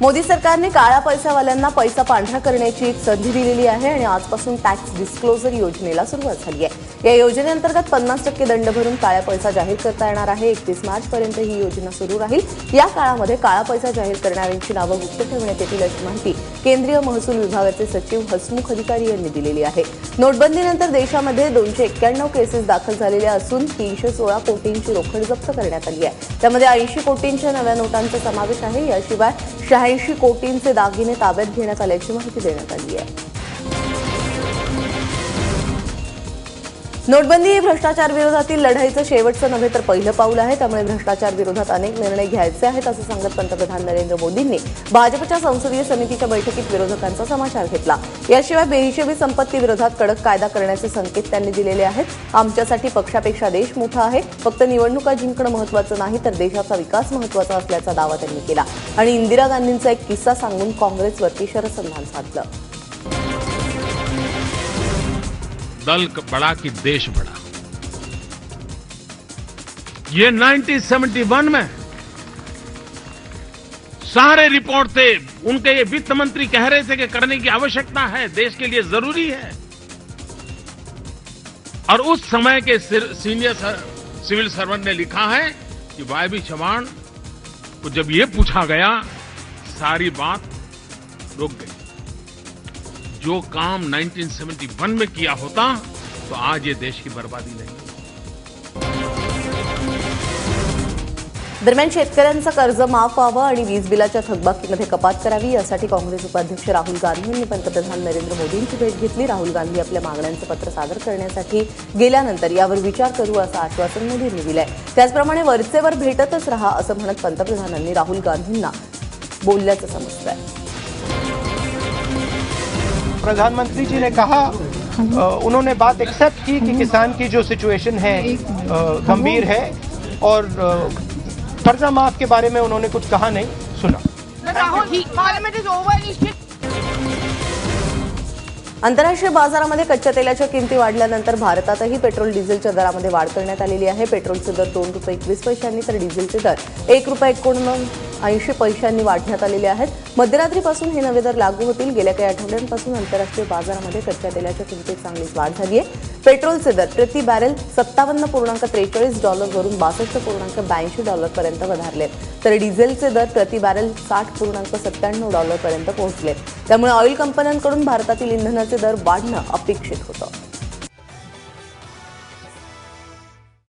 मोदी सरकारने काळा पैशावाल्यांना पैसा पांढरा करण्याची एक संधी दिलेली आहे आणि आजपासून टॅक्स डिस्क्लोजर योजनेला सुरुवात झाली आहे. या योजनेअंतर्गत पन्नास टक्के दंड भरून काळा पैसा जाहीर करता येणार आहे. एकतीस मार्च पर्यंत ही योजना सुरू राहील. या काळामध्ये काळा पैसा जाहीर करणाऱ्यांची नावं गुप्त ठेवण्यात येतील अशी माहिती केंद्रीय महसूल विभागाचे सचिव हसमुख अधिकारी यांनी दिलेली आहे. नोटबंदीनंतर देशामध्ये दोनशे एक्क्याण्णव केसेस दाखल झालेल्या असून तीनशे सोळा कोटींची रोखड जप्त करण्यात आली आहे. त्यामध्ये ऐंशी कोटींच्या नव्या नोटांचा समावेश आहे. याशिवाय शहाऐंशी कोटींचे दागिने ताब्यात घेण्यात आल्याची माहिती देण्यात आली आहे. नोटबंदी ही भ्रष्टाचार विरोधातील लढाईचं शेवटचं नव्हे तर पहिलं पाऊल आहे. त्यामुळे भ्रष्टाचार विरोधात अनेक निर्णय घ्यायचे आहेत असं सांगत पंतप्रधान नरेंद्र मोदींनी भाजपच्या संसदीय समितीच्या बैठकीत विरोधकांचा समाचार घेतला. याशिवाय बेहिशेबी संपत्ती विरोधात कडक कायदा करण्याचे संकेत त्यांनी दिलेले आहेत. आमच्यासाठी पक्षापेक्षा देश मोठा आहे. फक्त निवडणुका जिंकणं महत्वाचं नाही तर देशाचा विकास महत्त्वाचा असल्याचा दावा त्यांनी केला. आणि इंदिरा गांधींचा एक किस्सा सांगून काँग्रेसवरती शरसंधान साधलं. दल बड़ा कि देश बड़ा। ये 1971 में सारे रिपोर्ट थे, उनके ये वित्त मंत्री कह रहे थे कि करने की आवश्यकता है, देश के लिए ज़रूरी है। और उस समय के सीनियर सर- सिविल सर्वेंट ने लिखा है कि वाई वायबी चौहान को जब ये पूछा गया, सारी बात रुक गई। जो काम 1971 में किया होता तो आज ये देश की बर्बादी नहीं। दरम्यान शेतकऱ्यांचं कर्ज माफ व्हावं आणि वीज बिलाच्या थकबाकीमध्ये कपात करावी यासाठी काँग्रेस उपाध्यक्ष राहुल गांधी यांनी पंतप्रधान नरेंद्र मोदींची भेट घेतली. राहुल गांधी आपल्या मागण्यांचं पत्र सादर करण्यासाठी गेल्यानंतर यावर विचार करू असं आश्वासन मोदींनी दिलंय. त्याचप्रमाणे वरचेवर भेटतच राहा असं म्हणत पंतप्रधानांनी राहुल गांधींना बोलल्याचं समजतंय. प्रधानमंत्री जी ने कहा उन्होंने बात एक्सेप्ट की कि किसान की जो सिचुएशन है गंभीर है और कर्जा माफ के बारे में उन्होंने कुछ कहा नहीं सुना। आंतरराष्ट्रीय बाजारामध्ये कच्च्या तेलाच्या किमती वाढल्यानंतर भारतातही पेट्रोल डिझेलच्या दरामध्ये वाढ करण्यात आलेली आहे. पेट्रोलचे दर दोन रुपये एकवीस पैशांनी तर डिझेलचे दर एक रुपये ऐंशी पैशांनी वाढण्यात आलेले आहेत. मध्यरात्रीपासून हे नवे दर लागू होतील. गेल्या काही आठवड्यांपासून आंतरराष्ट्रीय बाजारामध्ये कच्च्या तेलाच्या किमतीत चांगलीच वाढ झाली आहे पेट्रोलचे दर प्रति बॅरेल सत्तावन्न पूर्णांक त्रेचाळीस डॉलरवरून बासष्ट पूर्णांक ब्याऐंशी डॉलरपर्यंत वधारले. तर डिझेलचे दर प्रति बॅरेल साठ पूर्णांक सत्त्याण्णव डॉलरपर्यंत पोहोचले. त्यामुळे ऑइल कंपन्यांकडून भारतातील इंधनाचे दर वाढणं अपेक्षित होतं.